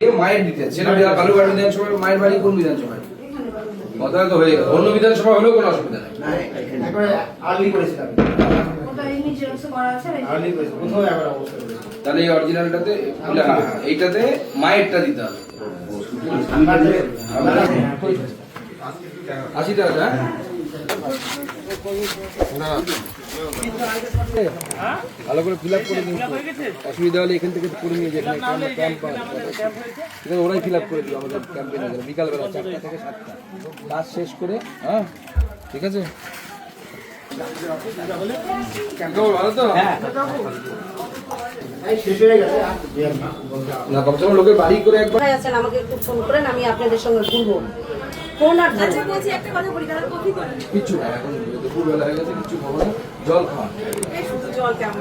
এ মায়ের ডিটেলস সেটা কালুবাড়ি বিধানসভায় মায়ের বাড়ি কোন বিধানসভায়? কথা তো হয়ে গেল অন্য বিধানসভা হলেও কোনো অসুবিধা নেই। তাহলে এই অরিজিনালটাতে হ্যাঁ, এইটাতে মায়েরটা দিতে হবে। আশি টাকা ভালো করে ফিল আপ করে দিন অসুবিধা হলে এখান থেকে করে নিয়ে যেখানে ক্যাম্প ঠিক আছে ওরাই ফিল আপ করে দিও আমাদের ক্যাম্পে নিয়ে গেলে বিকালবেলা চারটা থেকে সাতটা। কাজ শেষ করে হ্যাঁ? ঠিক আছে? কেমন ভালো তো এই শেষ হয়ে। না, কমসে কম লোকের বাড়ি করে একবার আছেন আমাকে একটু ফোন করেন আমি আপনাদের সঙ্গে ঘুরবো। ফোন আর আচ্ছা বলছি একটা কথা বলি দাদা কফি করে কিচ্ছু না এখন দুপুরবেলা হয়ে গেছে কিচ্ছু খাব না। জল খাওয়া। এই শুধু জল কেমন?